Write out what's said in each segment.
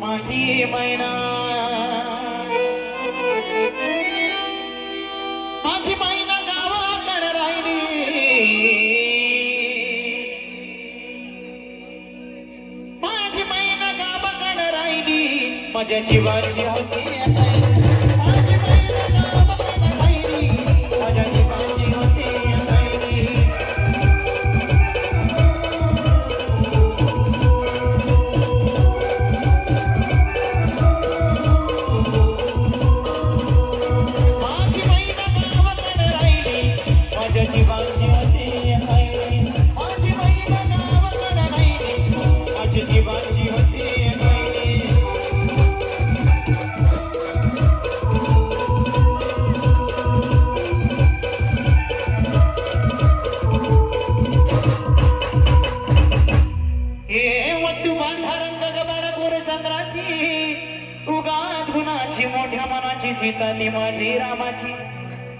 माझी मैना. माझी मैना गावाकडे राहिली. माझी मैना गावाकडे राहिली. माझ्या जीवाची होती. तू बांधा रंग गबाड गोर चंद्राची. उगाच गुणाची मोठ्या मनाची सीताली माझी रामाची.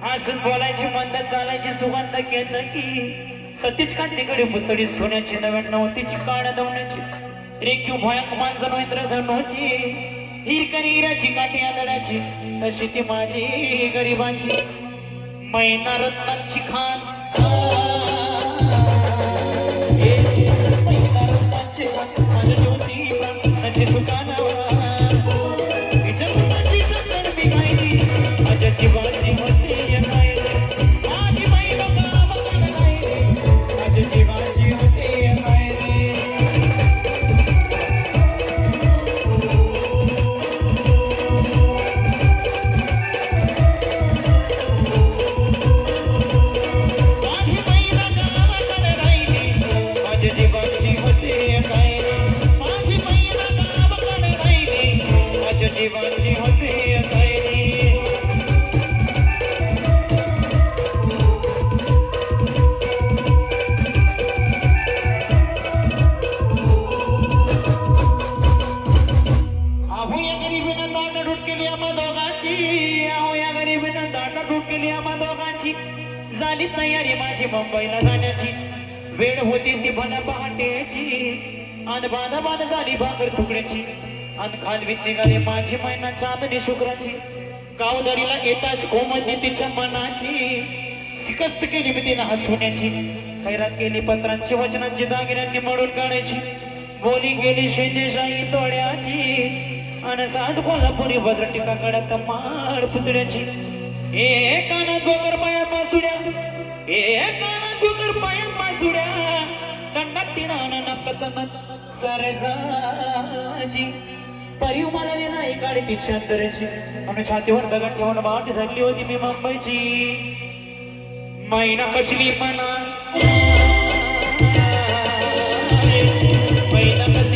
हसून बोलायची मंद चालायची सुगंध केत की. सतीच कांतीकडे पुतळी सोन्याची नव्याण्णव तिची काळ दवण्याची. रेखीव भयाक मांजन इंद्रधनोची हिरकरी हिराची काठी आदळाची. तशी ती माझी गरिबांची. मैना रत्नांची खान. अहो या गरीबीनं दाट लूट केली आम्हा दोघांची. अहो या गरीबीनं दाट लूट केली आम्हा दोघांची. झाली तयारी माझी मुंबईला जाण्याची. वेळ होती ती भन पहाटेची. आणि बाधाबाद झाली भाकर तुकड्याची. आणि खालवीत निघाली माझी मैना चांदणी शुक्राची. गावदारीला येताच कोमधली तिच्या मनाची. शिकस्त केली मी तिनं हसवण्याची. खैरात केली पत्रांची वचनांची दागिन्यांनी मडून काढायची. बोली गेली शेंदेशाही तोड्या. अनसाज कोल्हापुरी बजर टिका कडक माड पुतळ्याची ए गोकर पाया पासुड्या एकाना गोकर पाया पासुड्या कंडा तिणा नकतन सरजाजी परिव मला दे नाही गाडी ती छातरची. आणि छातीवर दगड ठेवून बाट धरली होती मी मुंबईची. मैना पचली मना. मैना पचली